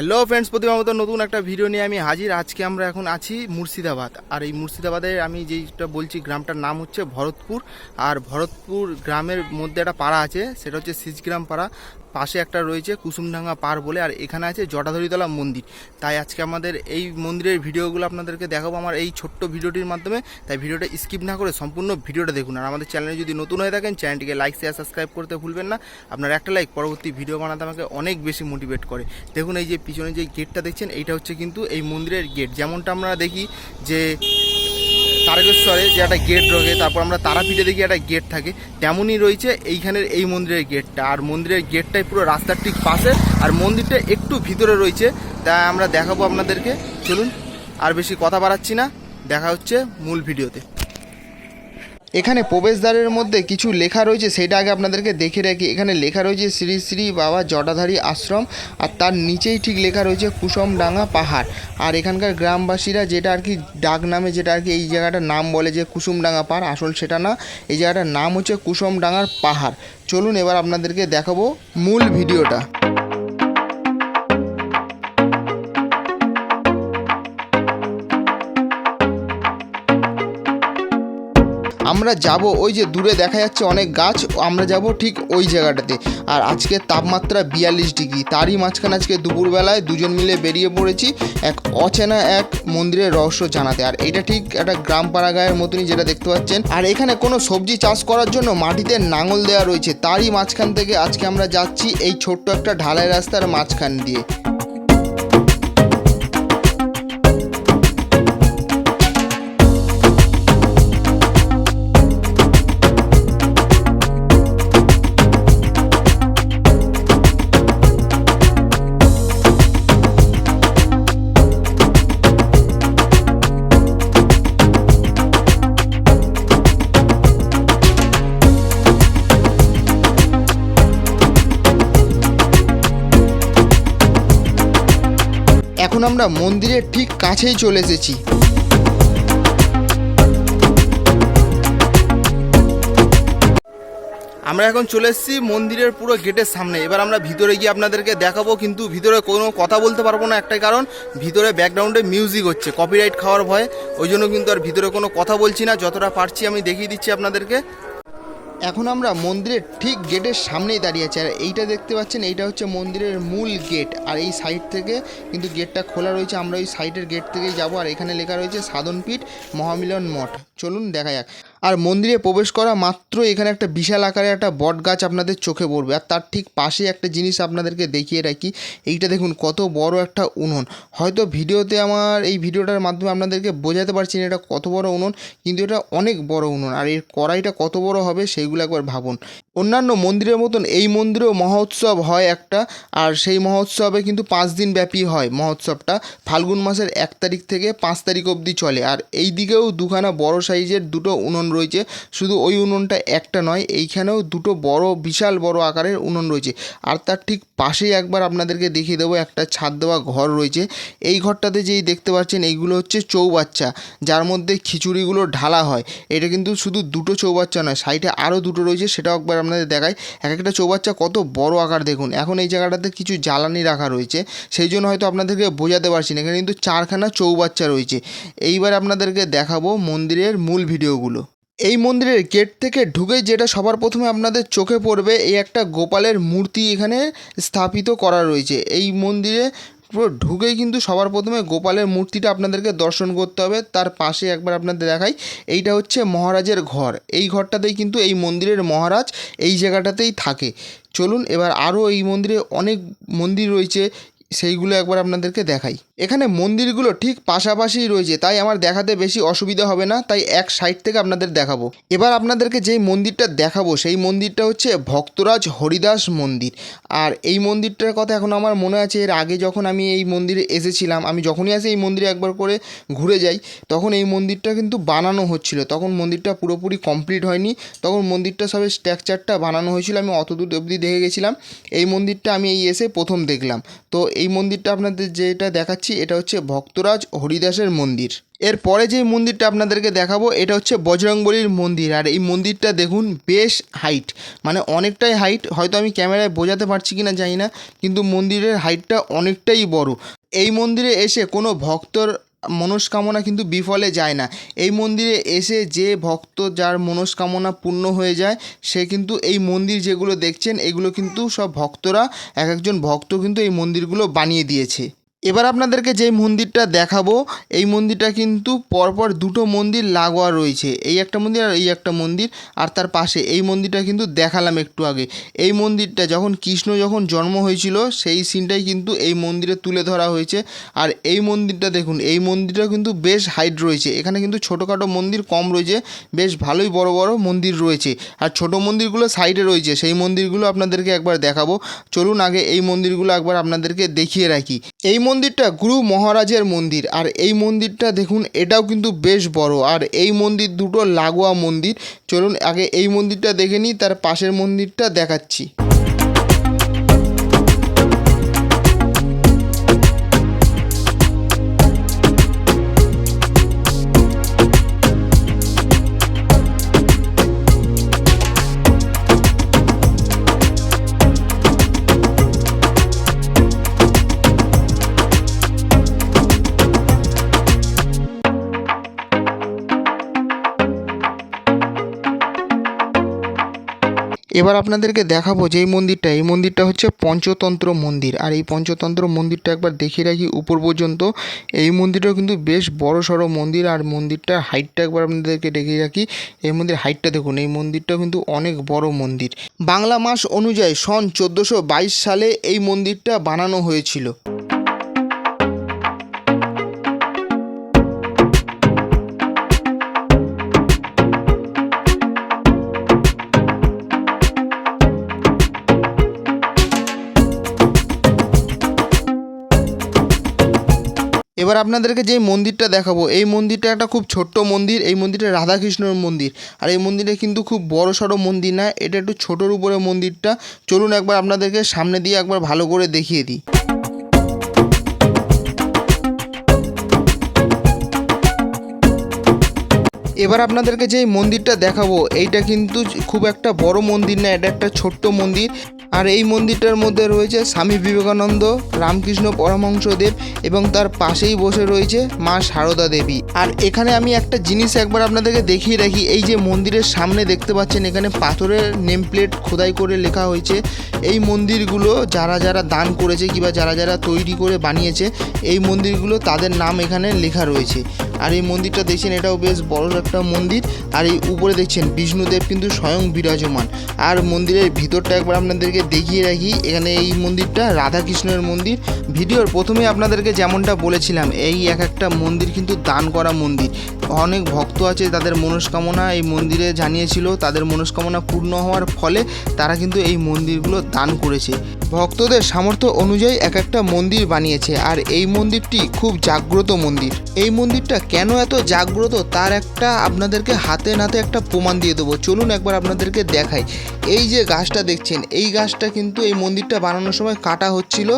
Hello friends প্রতিমা মতো নতুন একটা ভিডিও নিয়ে আমি হাজির। আজকে আমরা এখন আছি মুর্শিদাবাদ। আর এই মুর্শিদাবাদে আমি যেটা বলছি গ্রামটার নাম হচ্ছে ভরতপুর। আর ভরতপুর গ্রামের মধ্যে একটা পাড়া আছে, সেটা হচ্ছে সিজগ্রাম পাড়া। পাশে একটা রয়েছে কুসুমডাঙ্গা পার বলে, আর এখানে আছে জটাধরিতলা মন্দির। তাই আজকে আমাদের এই মন্দিরের ভিডিওগুলো আপনাদেরকে দেখাবো আমার এই ছোট্ট ভিডিওটির মাধ্যমে। তাই ভিডিওটা স্কিপ না করে সম্পূর্ণ ভিডিওটা দেখুন। আর আমাদের চ্যানেলে যদি নতুন হয়ে থাকেন, চ্যানেলটিকে লাইক, শেয়ার, সাবস্ক্রাইব করতে ভুলবেন না। আপনার একটা লাইক পরবর্তী ভিডিও বানাতে আমাকে অনেক বেশি মোটিভেট করে। দেখুন এই যে পিছনে যে গেটটা দেখছেন, এইটা হচ্ছে কিন্তু এই মন্দিরের গেট যেমনটা আমরা দেখি যে তারকেশ্বরে যে একটা গেট রয়েছে, তারপর আমরা তারাপীঠে দেখি একটা গেট থাকে, তেমনই রয়েছে এইখানের এই মন্দিরের গেটটা আর মন্দিরের গেটটাই পুরো রাস্তার ঠিক পাশে, আর মন্দিরটা একটু ভিতরে রয়েছে, তা আমরা দেখাবো আপনাদেরকে। চলুন, আর বেশি কথা বাড়াচ্ছি না, দেখা হচ্ছে মূল ভিডিওতে। এখানে প্রবেশদ্বারের মধ্যে কিছু লেখা রয়েছে, সেটা আগে আপনাদেরকে দেখে রাখি। এখানে লেখা রয়েছে, শ্রী শ্রী বাবা জটাধারী আশ্রম আর তার নিচেই ঠিক লেখা রয়েছে, কুসমডাঙ্গা পাহাড় আর এখানকার গ্রামবাসীরা যেটা আর কি ডাক নামে, যেটা আর কি এই জায়গাটার নাম বলে যে কুসুমডাঙ্গা পাহাড়, আসল সেটা না। এই জায়গাটার নাম হচ্ছে কুসমডাঙ্গার পাহাড়। চলুন এবার আপনাদেরকে দেখাবো মূল ভিডিওটা। আমরা যাব ওই যে দূরে দেখা যাচ্ছে অনেক গাছ, আমরা যাব ঠিক ওই জায়গাটাতে। আর আজকে তাপমাত্রা বিয়াল্লিশ ডিগ্রি, তারই মাঝখানে আজকে দুপুরবেলায় দুজন মিলে বেরিয়ে পড়েছি এক অচেনা এক মন্দিরের রহস্য জানাতে। আর এটা ঠিক একটা গ্রাম পাড়া গায়ের মতনই যেটা দেখতে পাচ্ছেন। আর এখানে কোনো সবজি চাষ করার জন্য মাটিতে নাঙল দেওয়া রয়েছে, তারই মাঝখান থেকে আজকে আমরা যাচ্ছি এই ছোট্ট একটা ঢালাই রাস্তার মাঝখান দিয়ে। এখন আমরা মন্দিরের ঠিক কাছেই চলে এসেছি। আমরা এখন চলে এসেছি মন্দিরের পুরো গেটের সামনে। এবার আমরা ভিতরে গিয়ে আপনাদেরকে দেখাবো, কিন্তু ভিতরে কোনো কথা বলতে পারব না একটাই কারণ, ভিতরে ব্যাকগ্রাউন্ডে মিউজিক হচ্ছে কপিরাইট খাওয়ার ভয়। ওই জন্য কিন্তু আর ভিতরে কোনো কথা বলছি না, যতটা পারছি আমি দেখিয়ে দিচ্ছি আপনাদেরকে। এখন আমরা মন্দিরের ঠিক গেটের সামনেই দাঁড়িয়ে আছি। আর এইটা দেখতে পাচ্ছেন, এইটা হচ্ছে মন্দিরের মূল গেট। আর এই সাইড থেকে কিন্তু গেটটা খোলা রয়েছে। আমরা ওই সাইডের গেট থেকেই যাব। আর এখানে লেখা রয়েছে সাধনপীঠ মহামিলন মঠ। চলুন দেখা যাক। আর মন্দিরে প্রবেশ করা মাত্র এখানে একটা বিশাল আকারে একটা বট গাছ আপনাদের চোখে পড়বে। আর তার ঠিক পাশে একটা জিনিস আপনাদেরকে দেখিয়ে রাখি, এইটা দেখুন কত বড় একটা উনুন। হয়তো ভিডিওতে আমার এই ভিডিওটার মাধ্যমে আপনাদেরকে বোঝাতে পারছি না এটা কত বড় উনুন, কিন্তু এটা অনেক বড় উনুন। আর এর কড়াইটা কত বড় হবে সেইগুলো একবার ভাবুন। অন্যান্য মন্দিরের মতন এই মন্দিরেও মহোৎসব হয় একটা, আর সেই মহোৎসবে কিন্তু পাঁচ দিন ব্যাপী হয় মহোৎসবটা। ফাল্গুন মাসের এক তারিখ থেকে পাঁচ তারিখ অবধি চলে। আর এই দিকেও দুখানা বড় সাইজের দুটো উনুন রয়েছে। শুধু ওই উনুনটা একটা নয়, এইখানেও দুটো বড়, বিশাল বড় আকারের উনুন রয়েছে। আর তার ঠিক পাশেই একবার আপনাদেরকে দেখিয়ে দেবো, একটা ছাদ দেওয়া ঘর রয়েছে। এই ঘরটাতে যেই দেখতে পাচ্ছেন, এইগুলো হচ্ছে চৌবাচ্চা, যার মধ্যে খিচুড়িগুলো ঢালা হয়। এটা কিন্তু শুধু দুটো চৌবাচ্চা নয়, সাইডে আরও দুটো রয়েছে, সেটাও একবার আপনাদের দেখাই। এক একটা চৌবাচ্চা কত বড় আকার দেখুন। এখন এই জায়গাটাতে কিছু জ্বালানি রাখা রয়েছে। সেই জন্য হয়তো আপনাদেরকে বোঝাতে পারছি না। এখানে কিন্তু চারখানা চৌবাচ্চা রয়েছে। এইবার আপনাদেরকে দেখাবো মন্দিরের মূল ভিডিওগুলো। এই মন্দিরের গেট থেকে ঢুকে যেটা সবার প্রথমে আপনাদের চোখে পড়বে, এই একটা গোপালের মূর্তি এখানে স্থাপিত করা রয়েছে। এই মন্দিরে ঢুকেই কিন্তু সবার প্রথমে গোপালের মূর্তিটা আপনাদেরকে দর্শন করতে হবে। তার পাশে একবার আপনাদের দেখাই, এইটা হচ্ছে মহারাজের ঘর। এই ঘরটাতেই কিন্তু এই মন্দিরের মহারাজ এই জায়গাটাতেই থাকে। চলুন এবার আরও এই মন্দিরে অনেক মন্দির রয়েছে। সেইগুলো একবার আপনাদেরকে দেখাই। এখানে মন্দিরগুলো ঠিক পাশাপাশিই রয়েছে, তাই আমার দেখাতে বেশি অসুবিধা হবে না, তাই এক সাইড থেকে আপনাদের দেখাবো। এবার আপনাদেরকে যেই মন্দিরটা দেখাবো, সেই মন্দিরটা হচ্ছে ভক্তরাজ হরিদাস মন্দির। আর এই মন্দিরটার কথা এখন আমার মনে আছে, এর আগে যখন আমি এই মন্দিরে এসেছিলাম, আমি যখনই আসি এই মন্দিরে একবার করে ঘুরে যাই, তখন এই মন্দিরটা কিন্তু বানানো হচ্ছিল। তখন মন্দিরটা পুরোপুরি কমপ্লিট হয়নি, তখন মন্দিরটা সবে স্ট্রাকচারটা বানানো হয়েছিল, আমি অত দূর অবধি দেখে গেছিলাম। এই মন্দিরটা আমি এই এসে প্রথম দেখলাম। তো এই মন্দিরটা আপনাদের যেটা দেখাচ্ছি, এটা হচ্ছে ভক্তরাজ হরিদাসের মন্দির। এরপরে যে মন্দিরটা আপনাদেরকে দেখাবো, এটা হচ্ছে বজরংবলীর মন্দির। আর এই মন্দিরটা দেখুন, বেশ হাইট মানে অনেকটাই হাইট হয়তো আমি ক্যামেরায় বোঝাতে পারছি কি না জানি না, কিন্তু মন্দিরের হাইটটা অনেকটাই বড়। এই মন্দিরে এসে কোনো ভক্তর মনস্কামনা কিন্তু বিফলে যায় না। এই মন্দিরে এসে যে ভক্ত যার মনস্কামনা পূর্ণ হয়ে যায়, সে কিন্তু এই মন্দির যেগুলো দেখছেন, এগুলো কিন্তু সব ভক্তরা, এক একজন ভক্ত কিন্তু এই মন্দিরগুলো বানিয়ে দিয়েছে। এবার আপনাদেরকে যে মন্দিরটা দেখাবো, এই মন্দিরটা কিন্তু পরপর দুটো মন্দির লাগোয়া রয়েছে। এই একটা মন্দির আর এই একটা মন্দির, আর তার পাশে এই মন্দিরটা কিন্তু দেখালাম একটু আগে। এই মন্দিরটা যখন কৃষ্ণ যখন জন্ম হয়েছিল, সেই সিনটাই কিন্তু এই মন্দিরে তুলে ধরা হয়েছে। আর এই মন্দিরটা দেখুন, এই মন্দিরটা কিন্তু বেশ হাইট রয়েছে। এখানে কিন্তু ছোটোখাটো মন্দির কম রয়েছে, বেশ ভালোই বড় বড় মন্দির রয়েছে। আর ছোট মন্দিরগুলো সাইডে রয়েছে, সেই মন্দিরগুলো আপনাদেরকে একবার দেখাবো। চলুন আগে এই মন্দিরগুলো একবার আপনাদেরকে দেখিয়ে রাখি। এই মন্দিরটা গুরু মহারাজের মন্দির। আর এই মন্দিরটা দেখুন, এটাও কিন্তু বেশ বড়। আর এই মন্দির দুটো লাগোয়া মন্দির। চলুন আগে এই মন্দিরটা দেখে নিই, তার পাশের মন্দিরটা দেখাচ্ছি। এবার আপনাদেরকে দেখাবো যে এই মন্দিরটা এই মন্দিরটা হচ্ছে পঞ্চতন্ত্র মন্দির। আর এই পঞ্চতন্ত্র মন্দিরটা একবার দেখিয়ে রাখি উপর পর্যন্ত। এই মন্দিরটাও কিন্তু বেশ বড় সড়ো মন্দির, আর মন্দিরটার হাইটটা একবার আপনাদেরকে দেখিয়ে রাখি। এই মন্দির হাইটটা দেখুন, এই মন্দিরটাও কিন্তু অনেক বড় মন্দির। বাংলা মাস অনুযায়ী সন চোদ্দোশো সালে এই মন্দিরটা বানানো হয়েছিল। এবার আপনাদেরকে যে মন্দিরটা দেখাবো, এই মন্দিরটা একটা খুব ছোট্ট মন্দির, এই মন্দিরটা রাধাকৃষ্ণর মন্দির। আর এই মন্দিরে কিন্তু খুব বড় সড়ো মন্দির না, এটা একটু ছোটোর উপরে মন্দিরটা। চলুন একবার আপনাদেরকে সামনে দিয়ে একবার ভালো করে দেখিয়ে দিই। এবার আপনাদেরকে যে মন্দিরটা দেখাবো, এইটা কিন্তু খুব একটা বড় মন্দির না, এটা একটা ছোট্ট মন্দির। আর এই মন্দিরটার মধ্যে রয়েছে স্বামী বিবেকানন্দ, রামকৃষ্ণ পরমহংসদেব এবং তার পাশেই বসে রয়েছে মা সারদা দেবী। আর এখানে আমি একটা জিনিস একবার আপনাদেরকে দেখিয়ে রাখি, এই যে মন্দিরের সামনে দেখতে পাচ্ছেন, এখানে পাথরের নেম প্লেট খোদাই করে লেখা হয়েছে। এই মন্দিরগুলো যারা যারা দান করেছে কিংবা যারা যারা তৈরি করে বানিয়েছে, এই মন্দিরগুলো তাদের নাম এখানে লেখা রয়েছে। আর এই মন্দিরটা দেখছেন, এটাও বেশ বড় একটা মন্দির। আর এই উপরে দেখছেন, বিষ্ণুদেব কিন্তু স্বয়ং বিরাজমান। আর মন্দিরের ভিতরটা একবার আপনাদেরকে দেখিয়ে রাখি, এখানে এই মন্দিরটা রাধাকৃষ্ণের মন্দির। ভিডিওর প্রথমে আপনাদেরকে যেমনটা বলেছিলাম, এই এক একটা মন্দির কিন্তু দান করা মন্দির। অনেক ভক্ত আছে, তাদের মনস্কামনা এই মন্দিরে জানিয়েছিল, তাদের মনস্কামনা পূর্ণ হওয়ার ফলে তারা কিন্তু এই মন্দিরগুলো দান করেছে। ভক্তদের সামর্থ্য অনুযায়ী এক একটা মন্দির বানিয়েছে, আর এই মন্দিরটি খুব জাগ্রত মন্দির। এই মন্দিরটা কেন এত জাগ্রত তার একটা আপনাদেরকে হাতে নাতে একটা প্রমাণ দিয়ে দেবো। চলুন একবার আপনাদেরকে দেখাই। এই যে গাছটা দেখছেন, এই গাছটা কিন্তু এই মন্দিরটা বানানোর সময় কাটা হচ্ছিল,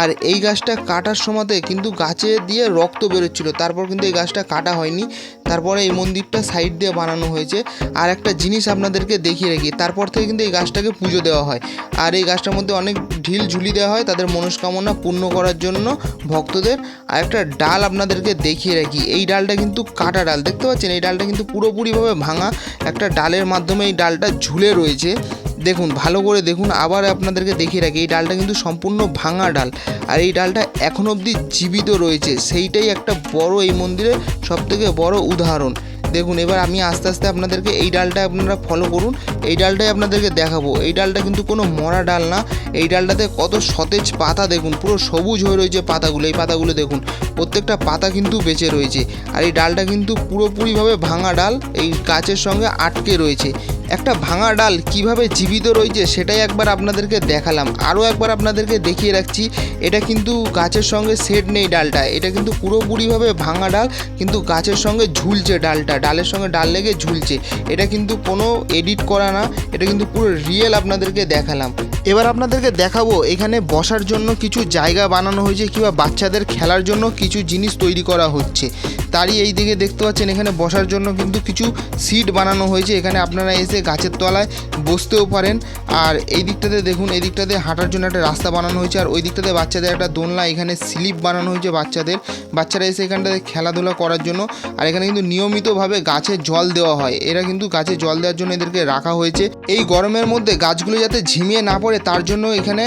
আর এই গাছটা কাটার সময়তে কিন্তু গাছে দিয়ে রক্ত বেরোচ্ছিল। তারপর কিন্তু এই গাছটা কাটা হয়নি। তারপরে এই মন্দিরটা সাইড দিয়ে বানানো হয়েছে। আর একটা জিনিস আপনাদেরকে দেখিয়ে রাখি, তারপর থেকে কিন্তু এই গাছটাকে পুজো দেওয়া হয়। আর এই গাছটার মধ্যে অনেক ঢিল ঝুলি দেওয়া হয় তাদের মনস্কামনা পূর্ণ করার জন্য ভক্তদের। আর একটা ডাল আপনাদেরকে দেখিয়ে রাখি। এই ডালটা কিন্তু কাটা ডাল। দেখতে পাচ্ছেন? এই ডালটা কিন্তু পুরোপুরিভাবে ভাঙা একটা ডালের মাধ্যমে এই ডালটা ঝুলে রয়েছে। দেখুন, ভালো করে দেখুন। আবার আপনাদেরকে দেখিয়ে রাখি, এই ডালটা কিন্তু সম্পূর্ণ ভাঙা ডাল। আর এই ডালটা এখন অবধি জীবিত রয়েছে। সেইটাই একটা বড় এই মন্দিরের সবথেকে বড় উদাহরণ। দেখুন, এবার আমি আস্তে আস্তে আপনাদেরকে এই ডালটা আপনারা ফলো করুন। এই ডালটাই আপনাদেরকে দেখাবো। এই ডালটা কিন্তু কোনো মরা ডাল না। এই ডালটাতে কত সতেজ পাতা দেখুন, পুরো সবুজ হয়ে রয়েছে পাতাগুলো। এই পাতাগুলো দেখুন, প্রত্যেকটা পাতা কিন্তু বেঁচে রয়েছে। আর এই ডালটা কিন্তু পুরোপুরিভাবে ভাঙা ডাল, এই গাছের সঙ্গে আটকে রয়েছে। একটা ভাঙা ডাল কীভাবে জীবিত রয়েছে সেটাই একবার আপনাদেরকে দেখালাম। আরও একবার আপনাদেরকে দেখিয়ে রাখছি, এটা কিন্তু গাছের সঙ্গে সেট নেই ডালটা। এটা কিন্তু পুরোপুরিভাবে ভাঙা ডাল, কিন্তু গাছের সঙ্গে ঝুলছে ডালটা। ডালের সঙ্গে ডাল লেগে ঝুলছে। এটা কিন্তু কোনো এডিট করা না, এটা কিন্তু পুরো রিয়েল আপনাদেরকে দেখালাম। এবার আপনাদেরকে দেখাবো, এখানে বসার জন্য কিছু জায়গা বানানো হয়েছে কিংবা বাচ্চাদের খেলার জন্য কিছু জিনিস তৈরি করা হচ্ছে। তারই এই দিকে দেখতে পাচ্ছেন, এখানে বসার জন্য কিন্তু কিছু সিট বানানো হয়েছে। এখানে আপনারা এসে গাছের তলায় বসতেও পারেন। আর এই দিকটাতে দেখুন, এই দিকটাতে হাঁটার জন্য একটা রাস্তা বানানো হয়েছে। আর ওই দিকটাতে বাচ্চাদের একটা দোলনা, এখানে স্লিপ বানানো হয়েছে বাচ্চাদের। বাচ্চারা এসে এখানটাতে খেলাধুলা করার জন্য। আর এখানে কিন্তু নিয়মিতভাবে গাছে জল দেওয়া হয়। এরা কিন্তু গাছে জল দেওয়ার জন্য এদেরকে রাখা হয়েছে। এই গরমের মধ্যে গাছগুলো যাতে ঝিমিয়ে না পড়ে তার জন্য এখানে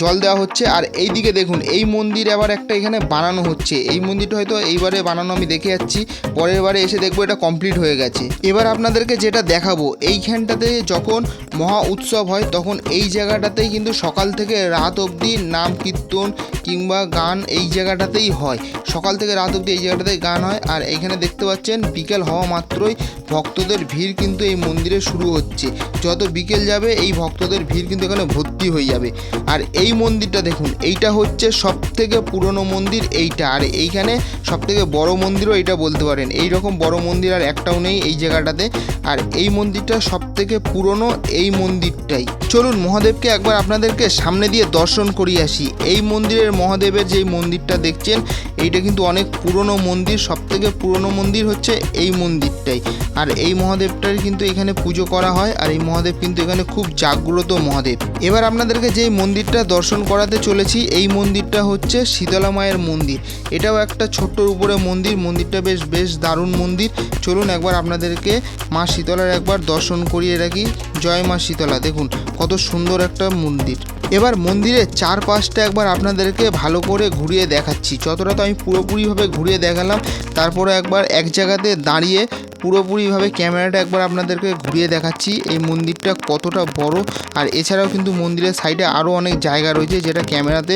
জল দেওয়া হচ্ছে। আর এই দিকে দেখুন, এই মন্দির আবার একটা এখানে বানানো হচ্ছে। এই মন্দিরটা হয়তো এইবারে বানানো আমি দেখে যাচ্ছি। পরের বারে এসে দেখব এটা কমপ্লিট হয়ে গেছে। এবার আপনাদেরকে যেটা দেখাবো, এইখানটাতে যখন মহা উৎসব হয়, তখন এই জায়গাটাতেই কিন্তু সকাল থেকে রাত অবধি নাম, কীর্তন কিংবা গান এই জায়গাটাতেই হয়। সকাল থেকে রাত অবধি এই জায়গাটাতেই গান হয়। আর এইখানে দেখতে পাচ্ছেন, বিকেল হওয়া মাত্রই ভক্তদের ভিড় কিন্তু এই মন্দিরে শুরু হচ্ছে। যত বিকেল যাবে, এই ভক্তদের ভিড় কিন্তু এখানে ভর্তি হয়ে যাবে। আর এই মন্দিরটা দেখুন, এইটা হচ্ছে সব থেকে পুরনো মন্দির, এইটা। আর এইখানে সব থেকে বড় মন্দিরও এইটা বলতে পারেন। এই রকম বড় মন্দির আর একটাও নেই এই জায়গাটাতে। আর এই মন্দিরটা সব থেকে পুরনো এই মন্দিরটাই। চলুন মহাদেবকে একবার আপনাদেরকে সামনে দিয়ে দর্শন করিয়ে আসি। এই মন্দিরের মহাদেবের যে মন্দিরটা দেখছেন, এইটা কিন্তু অনেক পুরনো মন্দির সব থেকে পুরনো মন্দির হচ্ছে এই মন্দিরটাই। আর এই মহাদেবটার কিন্তু এখানে পুজো করা হয়, আর এই মহাদেব কিন্তু এখানে খুব জাগ্রত মহাদেব। এবার আপনাদেরকে যে মন্দিরটা দর্শন করাতে চলেছি। এই মন্দিরটা হচ্ছে শীতলা মায়ের মন্দির। এটাও একটা ছোট্টর উপরে মন্দির। মন্দিরটা বেশ বেশ দারুণ মন্দির। চলুন একবার আপনাদেরকে মা শীতলার একবার দর্শন করিয়ে রাখি। জয় মা শীতলা। দেখুন, কত সুন্দর একটা মন্দির। এবার মন্দিরের চারপাশটা একবার আপনাদেরকে ভালো করে ঘুরিয়ে দেখাচ্ছি। যতটা তো আমি পুরোপুরিভাবে ঘুরিয়ে দেখালাম, তারপরে একবার এক জায়গাতে দাঁড়িয়ে পুরোপুরিভাবে ক্যামেরাটা একবার আপনাদেরকে ঘুরিয়ে দেখাচ্ছি। এই মন্দিরটা কতটা বড় আর এছাড়াও কিন্তু মন্দিরের সাইডে আরও অনেক জায়গা রয়েছে যেটা ক্যামেরাতে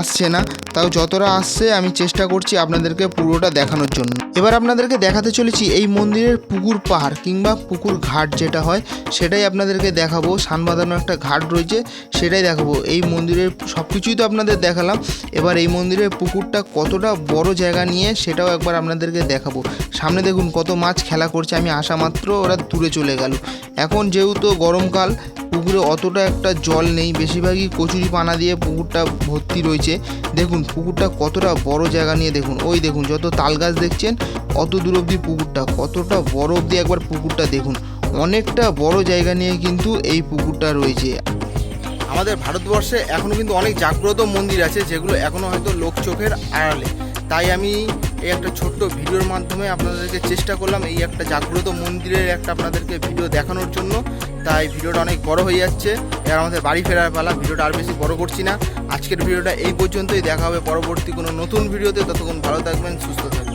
আসছে না। তাও যতটা আসছে, আমি চেষ্টা করছি আপনাদেরকে পুরোটা দেখানোর জন্য। এবার আপনাদেরকে দেখাতে চলেছি এই মন্দিরের পুকুর পাহাড় কিংবা পুকুর ঘাট যেটা হয়, সেটাই আপনাদেরকে দেখাবো। সান বাঁধানো একটা ঘাট রয়েছে, সেটাই দেখাবো। এই মন্দিরের সব কিছুই তো আপনাদের দেখালাম। এবার এই মন্দিরের পুকুরটা কতটা বড় জায়গা নিয়ে, সেটাও একবার আপনাদেরকে দেখাবো। সামনে দেখুন কত মাছ খেলা করছে। আমি আসা মাত্র ওরা দূরে চলে গেল। এখন যেহেতু গরমকাল পুকুরে অতটা একটা জল নেই। বেশিরভাগই কচুরি পানা দিয়ে পুকুরটা ভর্তি রয়েছে। দেখুন, পুকুরটা কতটা বড় জায়গা নিয়ে দেখুন। ওই দেখুন, যত তাল গাছ দেখছেন, অত দূর অবধি পুকুরটা, কতটা বড় অবধি একবার পুকুরটা দেখুন। অনেকটা বড় জায়গা নিয়ে কিন্তু এই পুকুরটা রয়েছে। আমাদের ভারতবর্ষে এখনও কিন্তু অনেক জাগ্রত মন্দির আছে, যেগুলো এখনও হয়তো লোক চোখের আড়ালে। তাই আমি এই একটা ছোট্ট ভিডিওর মাধ্যমে আপনাদেরকে চেষ্টা করলাম এই একটা জাগ্রত মন্দিরের একটা আপনাদেরকে ভিডিও দেখানোর জন্য। তাই ভিডিওটা অনেক বড় হয়ে যাচ্ছে। এবার আমাদের বাড়ি ফেরার পালা, ভিডিওটা আর বেশি বড় করছি না। আজকের ভিডিওটা এই পর্যন্তই। দেখা হবে পরবর্তী কোনো নতুন ভিডিওতে। ততক্ষণ ভালো থাকবেন, সুস্থ থাকবেন।